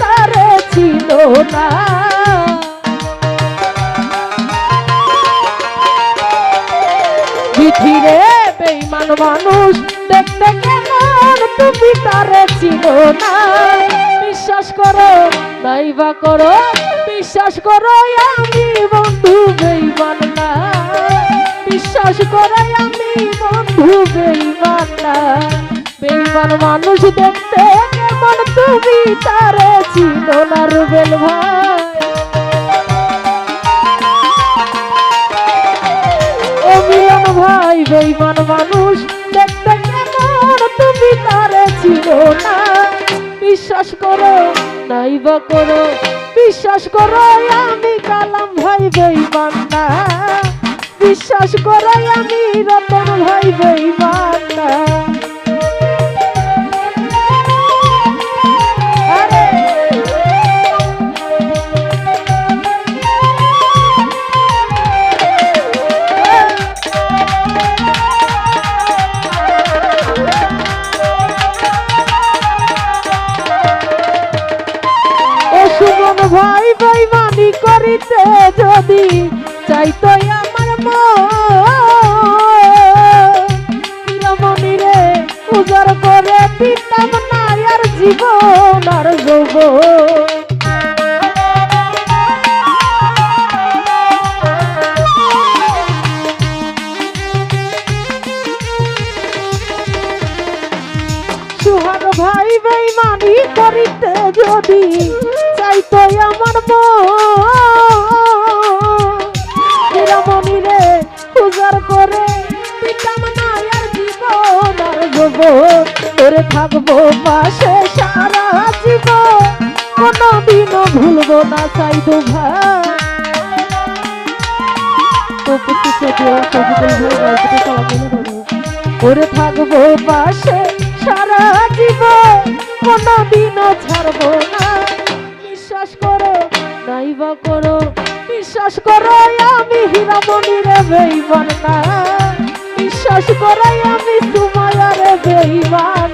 তারে ছিল না। পৃথিরে বেইমান মানুষ, দেখতে কেমন? তুমি তারে ছিল না। বিশ্বাস করো নাইবা করো, বিশ্বাস করো, আমি বন্ধু বেইমান না। বিশ্বাস করে, আমি বন্ধু বেইমান না। বেইমান মানুষ দেখতে কেমন তুমি তারে ছিল না রুবেল ভাই। ও মিলন ভাই, বেইমান মানুষ, দেখতে কেমন? তুমি তারে ছিল না। বিশ্বাস করো নাইবা করো। বিশ্বাস করো, আমি কালাম ভাই, বেইমান না। বিশ্বাস করো, আমি রতন ভাই, বেইমান জীবন আর সুহাগ ভাই বেইমানি করিতে যদি চাইতো আমার মনি। রে পূজার করে দিতাম না আর জীবন আর করে থাকব পাশে সারা জীবন। কোনোদিনও ভুলবো না ভাই। তো ভাই করে থাকব পাশে সারা জীবন। কোনোদিনও ছাড়বো না। বিশ্বাস করো, নাইবা করো, বিশ্বাস করো, আমি হীরামণি রে বেইমান না বিশ্বাস করাই আমি তোমার বেইমান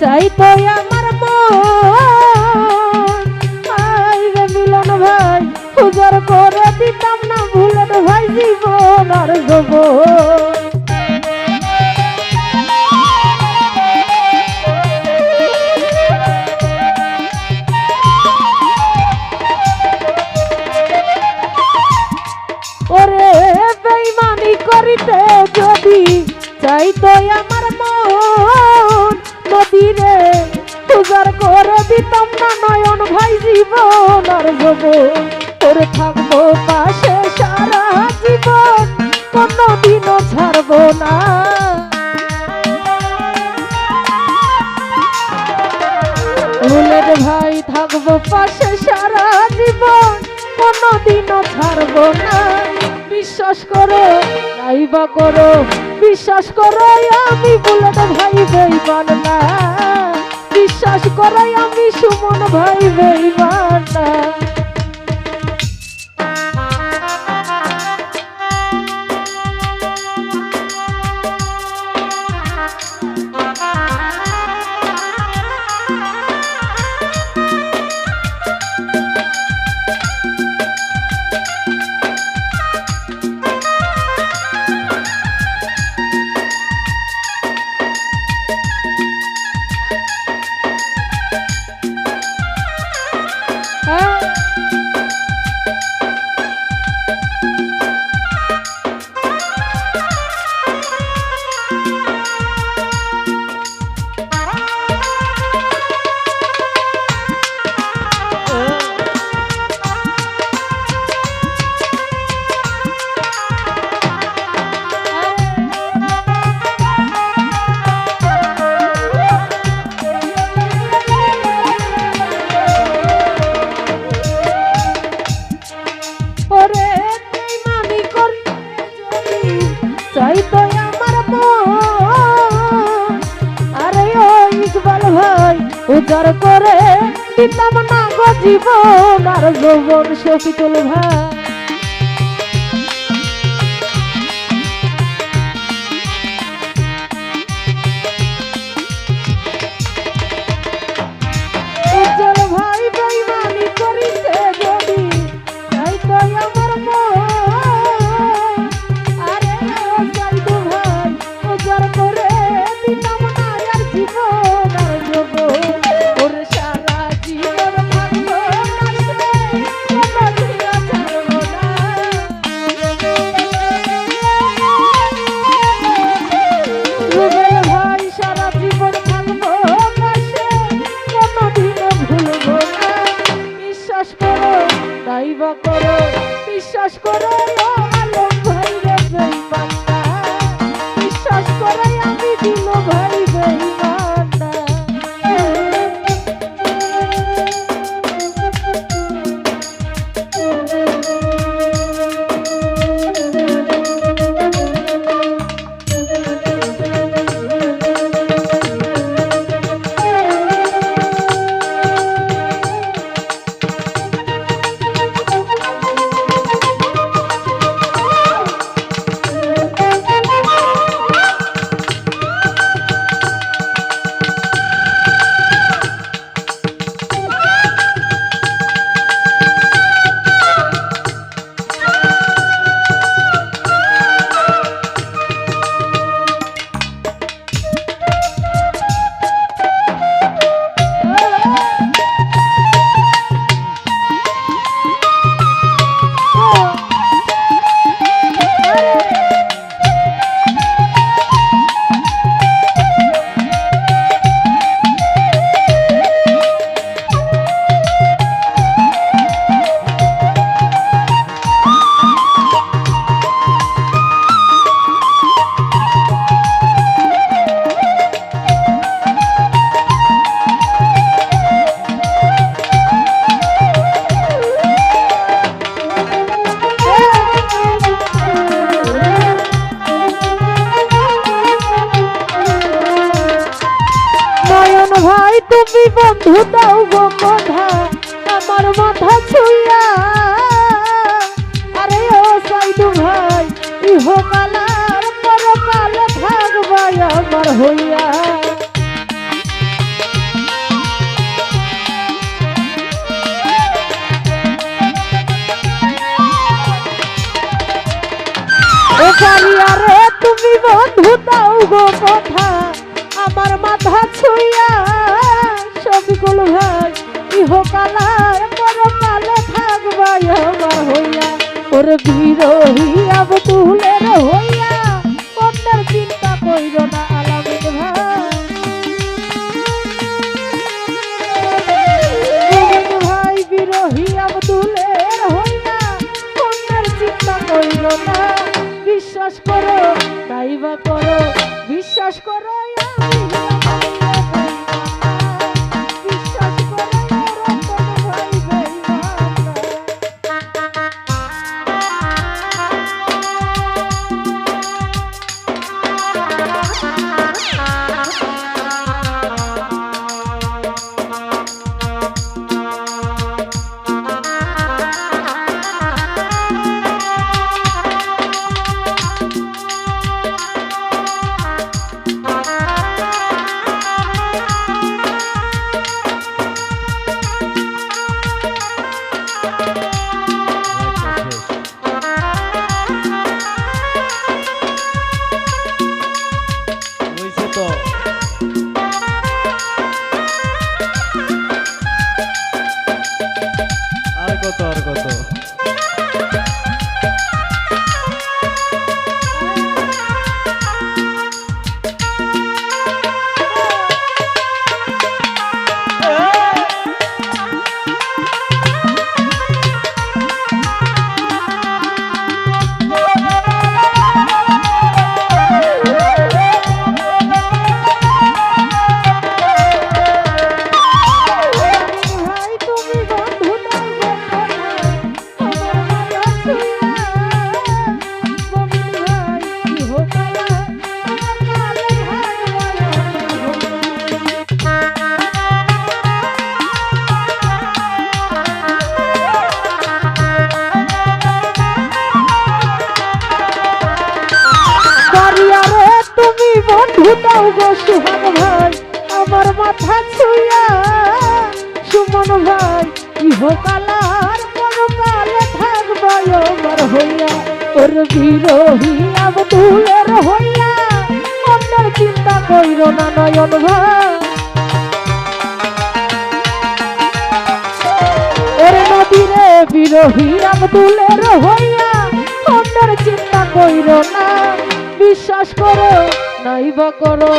চাই তো আমার মন। আই রে মিলন ভাই উজার করে দিতাম না ভুলেন ভাই জীবন আর বেইমানি করিতে যদি চাইতো আমার মন। নদীরে উজার করে দিতাম না নয়ন ভাই জীবন আর যৌবন ওরে থাকব পাশে সারা জীবন, কোনোদিনও ছাড়বো না। বুলেট ভাই, থাকব পাশে সারা জীবন, কোনোদিনও ছাড়বো না। বিশ্বাস করো নাই বা করো, বিশ্বাস করো আমি বুলেট ভাই বেইমান না। বিশ্বাস করো আমি সুমন ভাই ভাই না। উজার করে দিতাম না জীবন আর যৌবন শফিকুল ভাই হইয়া রে, তুমি বন্ধু, দাও গো কথা। আমার মাথা ছুইয়া সবিকুল ভাই ইহকালার পরকালে থাকবাই আমার হইয়া। ওর বিরোহী আব তুলের হইয়া কইর না বিশ্বাস করো তাইবা করো বিশ্বাস করো গো ভাই, আমার মাথা ছুঁয়া। সুমন ভাই, ইহকালার পরকালে থাকবাই আমার হইয়া। ওর বিরোহী আবদুলের হইয়া। অন্যের চিন্তা কইর না নয়ন ভাই। ওর নদীরে বিরোহী আবদুলের হইয়া। অন্যের চিন্তা কইর না, বিশ্বাস করো। নাইবা করো,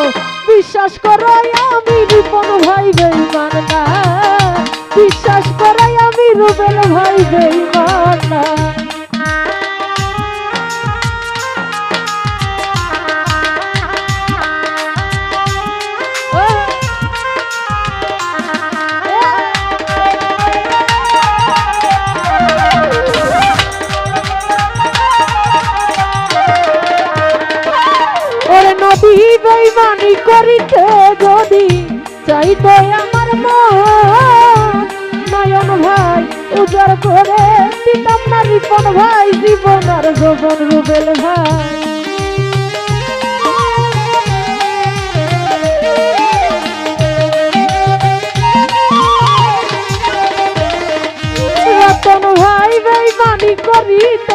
বিশ্বাস করাই আমি রিপন ভাই বেইমান না বিশ্বাস করাই আমি রুবেল ভাই বেইমান না করিতে যদি চাইতো আমার নয়ন ভাই, উজাড় করে দিতাম রিপন ভাই জীবন আর গোবন রুবেল ভাই। রতন ভাই, বেইমানি করিতে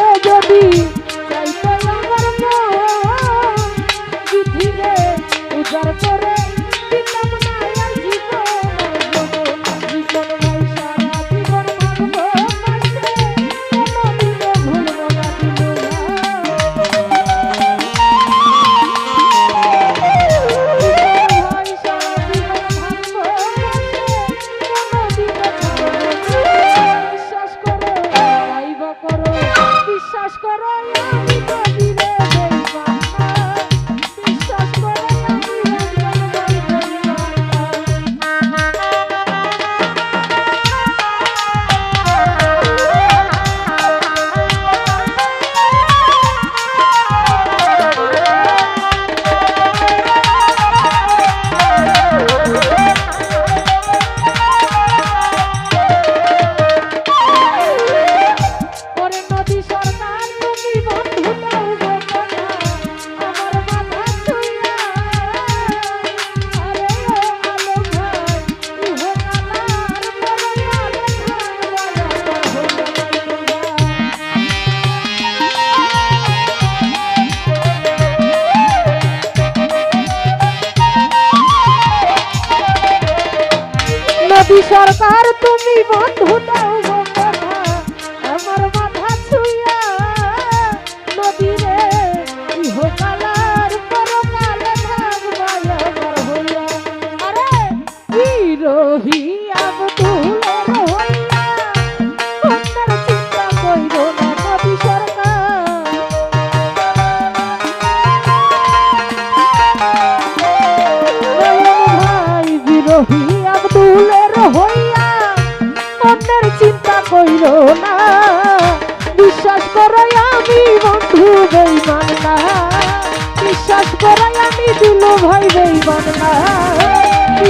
सरकार तुम्हें बंद होता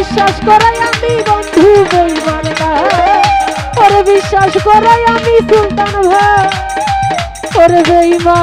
বিশ্বাস করাই আমি বন্ধু বলবার ওরে বিশ্বাস করাই আমি সুলতান ভাই। ওরে বেইমা